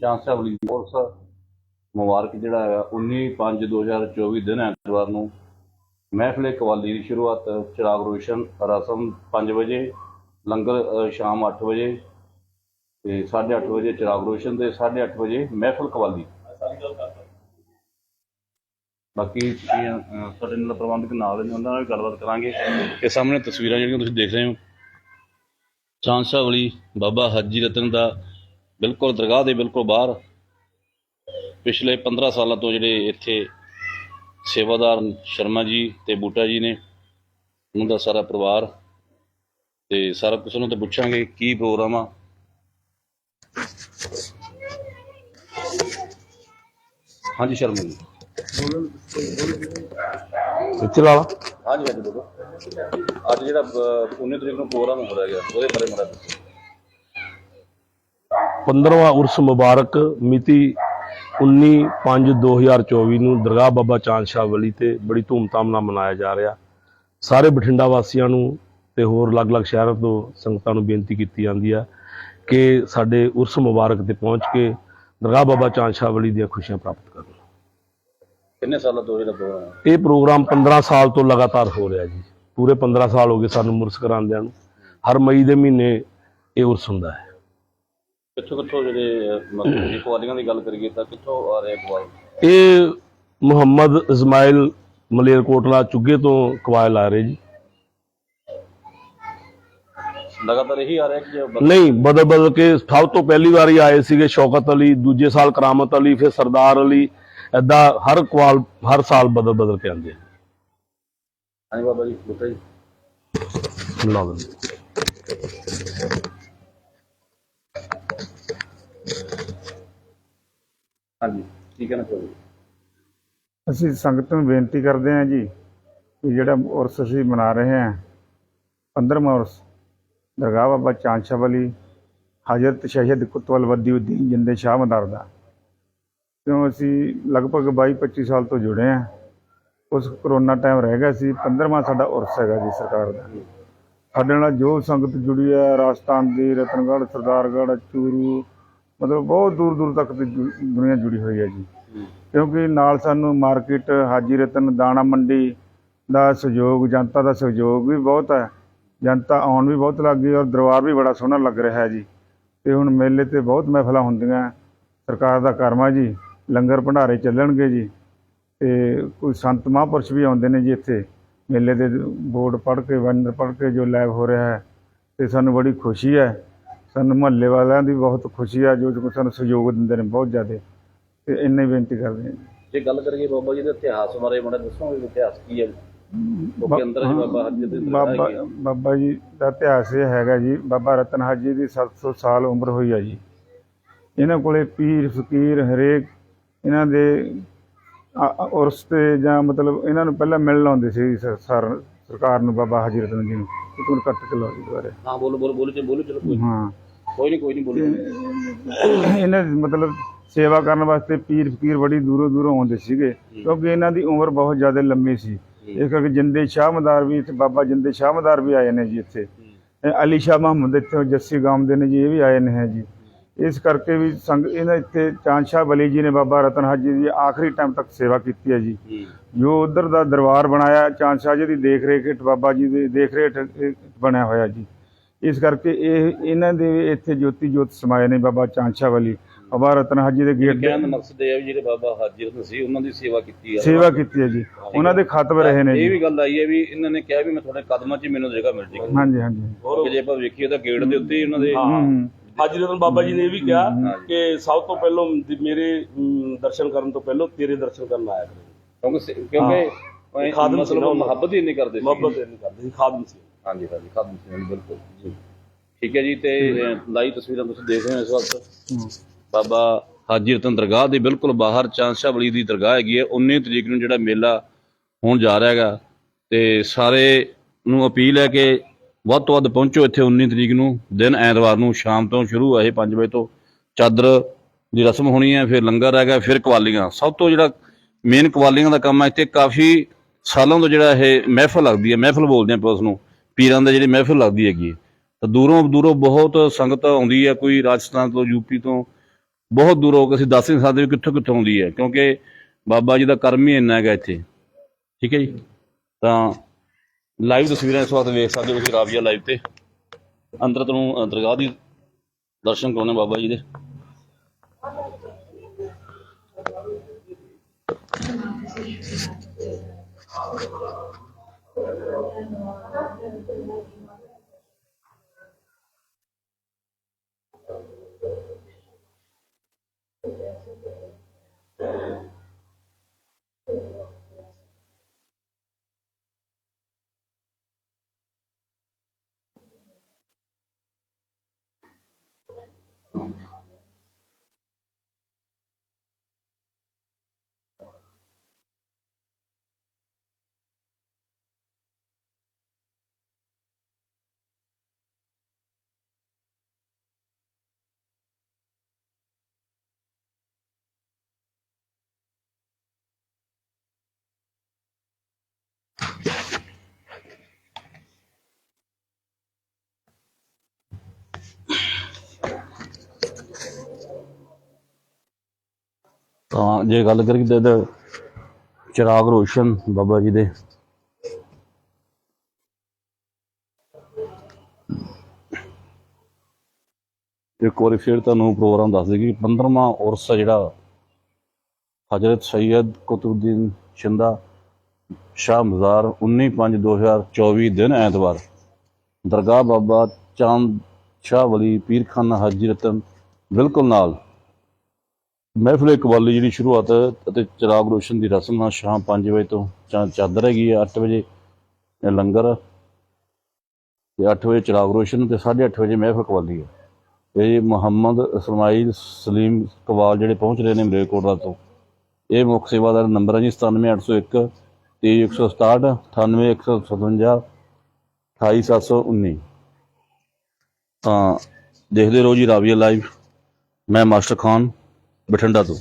ਚਾਂਸਾਵਲੀ ਦੀ ਮੁਬਾਰਕ ਜਿਹੜਾ ਹੈਗਾ 19/5/2024 ਦਿਨ ਐਤਵਾਰ ਨੂੰ ਮਹਿਫਲੇ ਕਵਾਲੀ ਦੀ ਸ਼ੁਰੂਆਤ ਚਿਰਾਗ ਰੋਸ਼ਨ ਰਸਮ 5 ਵਜੇ ਲੰਗਰ ਅ, ਸ਼ਾਮ 8 ਵਜੇ ਤੇ 8:30 ਵਜੇ ਚਿਰਾਗ ਰੋਸ਼ਨ ਤੇ 8:30 ਵਜੇ ਮਹਿਫਲ ਕਵਾਲੀ। ਬਾਕੀ ਤੁਸੀਂ, ਅ, ਸਾਡੇ ਨਾਲ ਪ੍ਰਬੰਧਕ ਨਾਲ ਨੇ ਉਹਨਾਂ ਨਾਲ ਵੀ ਗੱਲਬਾਤ ਕਰਾਂਗੇ। ਇਹ ਸਾਹਮਣੇ ਤਸਵੀਰਾਂ ਜਿਹੜੀਆਂ ਤੁਸੀਂ ਦੇਖ ਰਹੇ ਹੋ। ਚਾਂਸਾਵਲੀ ਬਾਬਾ ਹਾਜੀ ਰਤਨ ਦਾ ਬਿਲਕੁਲ ਦਰਗਾਹ ਦੇ ਬਿਲਕੁਲ ਬਾਹਰ। ਪਿਛਲੇ 15 ਸਾਲਾਂ ਤੋਂ ਜਿਹੜੇ ਇੱਥੇ ਸੇਵਾਦਾਰ ਸ਼ਰਮਾ ਜੀ ਤੇ ਬੂਟਾ ਜੀ ਨੇ ਉਹਨਾਂ ਦਾ ਸਾਰਾ ਪਰਿਵਾਰ ਤੇ ਸਾਰਾ ਕੁਝ ਉਹਨਾਂ ਤੋਂ ਪੁੱਛਾਂਗੇ ਕੀ ਪ੍ਰੋਗਰਾਮ ਆ। ਹਾਂਜੀ ਸ਼ਰਮਾ ਜੀ। ਇੱਥੇ ਲਾ ਹਾਂਜੀ ਹਾਂਜੀ ਬੋਲੋ। ਅੱਜ ਜਿਹੜਾ 19 ਤਰੀਕ ਨੂੰ ਪ੍ਰੋਗਰਾਮ ਹੋ ਰਿਹਾ ਹੈ ਉਹਦੇ ਬਾਰੇ ਮਾੜਾ ਦੱਸੋ। 15ਵਾਂ ਉਰਸ ਮੁਬਾਰਕ ਮਿਤੀ 19/5/2024 ਨੂੰ ਦਰਗਾਹ ਬਾਬਾ ਚਾਂਦ ਸ਼ਾਹ ਵਲੀ ਤੇ ਬੜੀ ਧੂਮਧਾਮ ਨਾਲ ਮਨਾਇਆ ਜਾ ਰਿਹਾ। ਸਾਰੇ ਬਠਿੰਡਾ ਵਾਸੀਆਂ ਨੂੰ ਤੇ ਹੋਰ ਅਲੱਗ-ਅਲੱਗ ਸ਼ਹਿਰਾਂ ਤੋਂ ਸੰਗਤਾਂ ਨੂੰ ਬੇਨਤੀ ਕੀਤੀ ਜਾਂਦੀ ਹੈ ਕਿ ਸਾਡੇ ਉਰਸ ਮੁਬਾਰਕ ਤੇ ਪਹੁੰਚ ਕੇ ਦਰਗਾਹ ਬਾਬਾ ਚਾਂਦ ਸ਼ਾਹ ਵਲੀ ਦੀਆਂ ਖੁਸ਼ੀਆਂ ਪ੍ਰਾਪਤ ਕਰਨ। ਕਿੰਨੇ ਸਾਲਾਂ ਤੋਂ ਜਿਹੜਾ ਪ੍ਰੋਗਰਾਮ ਹੈ? ਇਹ ਪ੍ਰੋਗਰਾਮ 15 ਸਾਲ ਤੋਂ ਲਗਾਤਾਰ ਹੋ ਰਿਹਾ ਜੀ। ਪੂਰੇ 15 ਸਾਲ ਹੋ ਗਏ ਸਾਨੂੰ ਮੁਰਸ ਕਰਾਉਂਦਿਆਂ ਨੂੰ। ਹਰ ਮਈ ਦੇ ਮਹੀਨੇ ਇਹ ਉਰਸ ਹੁੰਦਾ ਹੈ। ਕਿੱਥੋਂ ਕਿੱਥੋਂ ਜਿਹੜੇ ਅਹ, ਮਤਲਬ ਜੇ ਕਵਾਲੀਆਂ ਦੀ ਗੱਲ ਕਰੀਏ ਤਾਂ ਕਿੱਥੋਂ ਆ ਰਹੇ ਕਵਾਲ ਇਹ ਮੁਹੰਮਦ ਇਸਮਾਇਲ ਮਲੇਰਕੋਟਲਾ ਚੁੱਗੇ ਤੋਂ ਕਵਾਇਲ ਆ ਰਹੇ ਜੀ। ਲਗਾਤਾਰ ਇਹੀ ਆ ਰਿਹਾ ਕਿ ਨਹੀਂ ਬਦਲ ਬਦਲ ਕੇ ਸਭ ਤੋਂ ਪਹਿਲੀ ਵਾਰੀ ਆਏ ਸੀਗੇ ਸ਼ੌਕਤ ਅਲੀ ਦੂਜੇ ਸਾਲ ਕਰਾਮਤ ਅਲੀ ਫਿਰ ਸਰਦਾਰ ਅਲੀ। ਐਦਾਂ ਹਰ ਕਵਾਲ ਹਰ ਸਾਲ ਬਦਲ ਬਦਲ ਕੇ ਆਉਂਦੇ ਹਾਂਜੀ ਬਾਬਾ ਜੀ ਬੁੱਟਾ ਜੀ। ਹਾਂਜੀ, ਕੀ ਕਹਿਣਾ ਚਾਹੋਗੇ? ਅਸੀਂ ਸੰਗਤ ਨੂੰ ਬੇਨਤੀ ਕਰਦੇ ਹਾਂ ਜੀ ਕਿ ਜਿਹੜਾ ਉਰਸ ਅਸੀਂ ਮਨਾ ਰਹੇ ਹਾਂ 15ਵਾਂ ਉਰਸ, ਦਰਗਾਹ ਬਾਬਾ ਚਾਂਦ ਵਾਲੀ, ਹਜ਼ਰਤ ਸ਼ਹੀਦ ਕੁਤਵਲ ਵਦੀਉਦੀਨ ਜਿੰਦੇ ਸ਼ਾਹ ਮਦਾਰ ਦਾ। ਕਿਉਂ ਅਸੀਂ ਲਗਭਗ 22-25 ਸਾਲ ਤੋਂ ਜੁੜੇ ਹਾਂ। ਉਸ ਕਰੋਨਾ ਟਾਈਮ ਰਹਿ ਗਿਆ ਸੀ 15ਵਾਂ ਸਾਡਾ ਉਰਸ ਹੈਗਾ ਜੀ ਸਰਕਾਰ ਦਾ। ਸਾਡੇ ਨਾਲ ਜੋ ਸੰਗਤ ਜੁੜੀ ਹੈ, ਰਾਜਸਥਾਨ ਦੀ ਰਤਨਗੜ੍ਹ, ਸਰਦਾਰਗੜ੍ਹ, ਚੂਰੂ ਮਤਲਬ ਬਹੁਤ ਦੂਰ ਦੂਰ ਤੱਕ ਦੀ ਦੁ- ਦੁਨੀਆ ਜੁੜੀ ਹੋਈ ਹੈ ਜੀ। ਕਿਉਂਕਿ ਨਾਲ ਸਾਨੂੰ ਮਾਰਕੀਟ, ਹਾਜੀ ਰਤਨ, ਦਾਣਾ ਮੰਡੀ ਦਾ ਸਹਿਯੋਗ, ਜਨਤਾ ਦਾ ਸਹਿਯੋਗ ਵੀ ਬਹੁਤ ਹੈ। ਜਨਤਾ ਆਉਣ ਵੀ ਬਹੁਤ ਲੱਗ ਗਈ ਔਰ ਦਰਬਾਰ ਵੀ ਬੜਾ ਸੋਹਣਾ ਲੱਗ ਰਿਹਾ ਹੈ ਜੀ। ਤੇ ਹੁਣ ਮੇਲੇ ਤੇ ਬਹੁਤ ਮਹਿਫਲਾਂ ਹੁੰਦੀਆਂ। ਸਰਕਾਰ ਦਾ ਕਰਮਾ ਜੀ, ਲੰਗਰ ਭੰਡਾਰੇ ਚੱਲਣਗੇ ਜੀ। ਤੇ ਕੋਈ ਸੰਤ ਮਹਾਂਪੁਰਸ਼ ਵੀ ਆਉਂਦੇ ਨੇ ਜੀ ਇੱਥੇ। ਮੇਲੇ ਦੇ ਬੋਰਡ ਪੜ੍ਹ ਕੇ, ਬੰਨਰ ਪੜ੍ਹ ਕੇ ਜੋ ਲਾਈਵ ਹੋ ਰਿਹਾ ਹੈ, ਤੇ ਸਾਨੂੰ ਬੜੀ ਖੁਸ਼ੀ ਹੈ। ਸਾਨੂੰ ਮਹੱਲੇ ਵਾਲਿਆਂ ਦੀ ਬਹੁਤ ਖੁਸ਼ੀ ਹੈ ਜੋ ਜੋ ਸਾਨੂੰ ਸਹਿਯੋਗ ਦਿੰਦੇ ਨੇ ਬਹੁਤ ਜ਼ਿਆਦਾ ਤੇ ਇੰਨੇ ਬੇਨਤੀ ਕਰਦੇ ਹਾਂ ਜੀ। ਗੱਲ ਕਰੀਏ ਬਾਬਾ ਜੀ ਦੇ ਇਤਿਹਾਸ ਬਾਰੇ ਮਾੜਾ ਦੱਸੋਗੇ ਇਤਿਹਾਸ ਕੀ ਹੈ ਕਿਉਂਕਿ ਅੰਦਰ ਜੀ ਬਾਬਾ ਦੇ ਆ। ਜੀ ਦਾ ਇਤਿਹਾਸ ਇਹ ਹੈਗਾ ਜੀ ਬਾਬਾ ਰਤਨ ਹਾਜੀ ਦੀ 700 ਸਾਲ ਉਮਰ ਹੋਈ ਹੈ ਜੀ ਇਹਨਾਂ ਕੋਲੇ ਪੀਰ ਫਕੀਰ ਹਰੇਕ ਇਹਨਾਂ ਦੇ ਆ- ਆ- ਉਰਸ ਤੇ ਜਾਂ ਮਤਲਬ ਇਹਨਾਂ ਨੂੰ ਪਹਿਲਾਂ ਮਿਲਣ ਆਉਂਦੇ ਸੀ ਸਰ- ਸਰ- ਸਰਕਾਰ ਨੂੰ ਬਾਬਾ ਹਾਜੀ ਰਤਨ ਜੀ ਨੂੰ ਇੱਕ ਮਿੰਟ ਕੱਟ ਕੇ ਲਓ ਜੀ ਦੁਬਾਰੇ। ਹਾਂ ਬੋਲੋ ਬੋਲੋ ਬੋਲੋ ਚ ਬੋਲੋ ਚਲੋ ਕੋਈ ਹਾਂ। ਕੋਈ ਨਹੀਂ ਕੋਈ ਨਹੀਂ ਬੋਲੋ। ਇਹਨਾਂ ਦੀ ਮਤਲਬ ਸੇਵਾ ਕਰਨ ਵਾਸਤੇ ਪੀਰ ਫਕੀਰ ਬੜੀ ਦੂਰੋਂ ਦੂਰੋਂ ਆਉਂਦੇ ਸੀਗੇ ਕਿਉਂਕਿ ਇਹਨਾਂ ਦੀ ਉਮਰ ਬਹੁਤ ਜ਼ਿਆਦਾ ਲੰਮੀ ਸੀ। ਇਸ ਕਰਕੇ ਜਿੰਦੇ ਸ਼ਾਹ ਮਦਾਰ ਵੀ ਇੱਥੇ ਬਾਬਾ ਜਿੰਦੇ ਸ਼ਾਹ ਮਦਾਰ ਵੀ ਆਏ ਨੇ ਜੀ ਇੱਥੇ। ਅਲੀ ਸ਼ਾਹ ਮੁਹੰਮਦ ਇੱਥੇ ਜੱਸੀ ਗਾਮ ਦੇ ਨੇ ਜੀ ਇਹ ਵੀ ਆਏ ਨੇ ਹੈ ਜੀ। ਇਸ ਕਰਕੇ ਵੀ ਸੰਗ ਇਹਨਾਂ ਇੱਥੇ ਚਾਂਦ ਸ਼ਾਹ ਵਲੀ ਜੀ ਨੇ ਬਾਬਾ ਰਤਨ ਹਾਜੀ ਦੀ ਆਖਰੀ ਟਾਈਮ ਤੱਕ ਸੇਵਾ ਕੀਤੀ ਹੈ ਜੀ। ਹੂੰ। ਜੋ ਉਧਰ ਦਾ ਦਰਬਾਰ ਬਣਾਇਆ ਚਾਂਦ ਸ਼ਾਹ ਜੀ ਦੀ ਦੇਖ ਰੇਖ ਹੇਠ ਬਾਬਾ ਜੀ ਦੀ ਦੇਖ ਰੇਖ ਬਣਿਆ ਹੋਇਆ ਜੀ। ਇਸ ਕਰਕੇ ਇਹ ਇਹਨਾਂ ਦੇ ਇੱਥੇ ਜੋਤੀ ਜੋਤ ਸਮਾਏ ਨੇ ਬਾਬਾ ਚਾਂਦ ਸ਼ਾਹ ਵਲੀ ਬਾਬਾ ਰਤਨ ਹਾਜੀ ਦੇ ਗੇਟ ਦਾ ਮਕਸਦ ਇਹ ਹੈ ਜਿਹੜੇ ਬਾਬਾ ਹਾਜੀ ਰਤਨ ਸੀ ਉਹਨਾਂ ਦੀ ਸੇਵਾ ਕੀਤੀ ਆ ਸੇਵਾ ਕੀਤੀ ਹੈ ਜੀ। ਉਹਨਾਂ ਦੇ ਖਾਤਮ ਰਹੇ ਨੇ ਇਹ ਵੀ ਗੱਲ ਆਈ ਹੈ ਵੀ ਇਹਨਾਂ ਨੇ ਕਿਹਾ ਵੀ ਮੈਂ ਤੁਹਾਡੇ ਕਦਮਾਂ 'ਚ ਹੀ ਮੈਨੂੰ ਜਗ੍ਹਾ ਮਿਲ ਜੇਗੀ। ਹਾਂਜੀ ਹਾਂਜੀ। ਜੇ ਆਪਾਂ ਵੇਖੀਏ ਤਾਂ ਗੇਟ ਦੇ ਉੱਤੇ ਹੀ ਉਹਨਾਂ ਦੇ ਹੂੰ। ਹਾਜੀ ਰਤਨ ਬਾਬਾ ਜੀ ਨੇ ਇਹ ਵੀ ਕਿਹਾ ਕਿ ਸਭ ਤੋਂ ਪਹਿਲਾਂ ਮੇਰੇ ਦਰਸ਼ਨ ਕਰਨ ਤੋਂ ਪਹਿਲਾਂ ਤੇਰੇ ਦਰਸ਼ਨ ਕਰਨ ਆਇਆ ਕਰੇ। ਕਿਉਂਕਿ ਕਿਉਂਕਿ ਖਾਦਮ ਸੀ ਨਾ। ਮੁਹੱਬਤ ਹੀ ਇੰਨੀ ਕਰਦੇ ਸੀ। ਮੁਹੱਬਤ ਨਹੀਂ ਕਰਦੇ ਸੀ ਖਾਦਮ ਸੀ ਹਾਂਜੀ ਹਾਂਜੀ ਖਾਦਮ ਸੀ ਬਿਲਕੁਲ। ਜੀ ਠੀਕ ਹੈ ਜੀ ਤੇ ਲਾਈਵ ਤਸਵੀਰਾਂ ਤੁਸੀਂ ਦੇਖ ਰਹੇ ਹੋ ਇਸ ਵਕਤ। ਬਾਬਾ ਹਾਜੀ ਰਤਨ ਦਰਗਾਹ ਦੇ ਬਿਲਕੁਲ ਬਾਹਰ ਚਾਂਦਸ਼ਾਹ ਵਲੀ ਦੀ ਦਰਗਾਹ ਹੈਗੀ ਹੈ। 19 ਤਰੀਕ ਨੂੰ ਜਿਹੜਾ ਮੇਲਾ ਹੋਣ ਜਾ ਰਿਹਾ ਹੈਗਾ ਤੇ ਸਾਰੇ ਨੂੰ ਅਪੀਲ ਹੈ ਕਿ ਵੱਧ ਤੋਂ ਵੱਧ ਪਹੁੰਚੋ ਇੱਥੇ 19 ਤਰੀਕ ਨੂੰ, ਦਿਨ ਐਤਵਾਰ ਨੂੰ, ਸ਼ਾਮ ਤੋਂ ਸ਼ੁਰੂ ਹੈ ਇਹ 5 ਵਜੇ ਤੋਂ ਚਾਦਰ ਦੀ ਰਸਮ ਹੋਣੀ ਹੈ, ਫਿਰ ਲੰਗਰ ਹੈਗਾ, ਫਿਰ ਕਵਾਲੀਆਂ। ਸਭ ਤੋਂ ਜਿਹੜਾ ਮੇਨ ਕਵਾਲੀਆਂ ਦਾ ਕੰਮ ਹੈ, ਇੱਥੇ ਕਾਫੀ ਸਾਲਾਂ ਤੋਂ ਜਿਹੜਾ ਇਹ ਮਹਿਫਲ ਲੱਗਦੀ ਹੈ, ਮਹਿਫਲ ਬੋਲਦੇ ਆਪਾਂ ਉਸ ਨੂੰ ਪੀਰਾਂ ਦਾ ਜਿਹੜੀ ਮਹਿਫਲ ਲੱਗਦੀ ਹੈਗੀ ਹੈ। ਤਾਂ ਦੂਰੋਂ ਦੂਰੋਂ ਬਹੁਤ ਸੰਗਤ ਆਉਂਦੀ ਹੈ, ਕੋਈ ਰਾਜਸਥਾਨ ਤੋਂ, ਯੂਪੀ ਤੋਂ, ਬਹੁਤ ਦੂਰੋਂ ਅਸੀਂ ਦੱਸ ਨਹੀਂ ਸਕਦੇ ਕਿੱਥੋਂ ਕਿੱਥੋਂ ਆਉਂਦੀ ਹੈ, ਕਿਉਂਕਿ ਬਾਬਾ ਜੀ ਦਾ ਕਰਮ ਹੀ ਇੰਨਾ ਹੈਗਾ ਇੱਥੇ। ਠੀਕ ਹੈ ਜੀ? ਤਾਂ ਲਾਈਵ ਤਸਵੀਰਾਂ ਇਸ ਵਕਤ ਵੇਖ ਸਕਦੇ ਹੋ ਤੁਸੀਂ ਰਾਵੀਆ ਲਾਈਵ ਤੇ। ਅੰਦਰ ਤੁਹਾਨੂੰ ਦਰਗਾਹ ਦੀ ਦਰਸ਼ਨ ਕਰਾਉਣੇ ਬਾਬਾ ਜੀ ਦੇ। ਤਾਂ ਜੇ ਗੱਲ ਕਰੀਏ ਤਾਂ ਚਿਰਾਗ ਰੋਸ਼ਨ ਬਾਬਾ ਜੀ ਦੇ। ਇੱਕ ਵਾਰੀ ਫਿਰ ਤੁਹਾਨੂੰ ਪ੍ਰੋਗਰਾਮ ਦੱਸ ਦੇਗੀ 15ਵਾਂ ਉਰਸ ਜਿਹੜਾ ਹਜ਼ਰਤ ਸੈਯਦ ਕੁਤਬੁੱਦੀਨ ਸ਼ਿੰਦਾ ਸ਼ਾਹ ਮਜ਼ਾਰ 19/5/2024 ਦਿਨ ਐਤਵਾਰ। ਦਰਗਾਹ ਬਾਬਾ ਚਾਂਦ ਸ਼ਾਹ ਵਲੀ ਪੀਰਖਾਨਾ ਹਾਜੀ ਰਤਨ ਬਿਲਕੁਲ ਨਾਲ। ਮਹਿਫਿਲ ਕਵਾਲੀ ਜਿਹੜੀ ਸ਼ੁਰੂਆਤ ਅਤੇ ਚਿਰਾਗ ਰੋਸ਼ਨ ਦੀ ਰਸਮ ਨਾਲ ਸ਼ਾਮ 5 ਵਜੇ ਤੋਂ ਚਾ- ਚਾਦਰ ਹੈਗੀ ਹੈ 8 ਵਜੇ ਲੰਗਰ। ਤੇ 8 ਵਜੇ ਚਿਰਾਗ ਰੋਸ਼ਨ ਤੇ 8:30 ਵਜੇ ਮਹਿਫਲ ਕਵਾਲੀ ਹੈ। ਇਹ ਮੁਹੰਮਦ ਇਸਮਾਈਲ ਸਲੀਮ ਕਵਾਲ ਜਿਹੜੇ ਪਹੁੰਚ ਰਹੇ ਨੇ ਮਲੇਰਕੋਟਲਾ ਤੋਂ। ਇਹ ਮੁੱਖ ਸੇਵਾਦਾਰ ਨੰਬਰ ਹੈ ਜੀ 97801 3167 98157 28719 ਤਾਂ ਦੇਖਦੇ ਰਹੋ ਜੀ ਰਾਵੀਆ ਲਾਈਵ ਮੈਂ ਮਾਸਟਰ ਖਾਨ ਬਠਿੰਡਾ ਤੋਂ।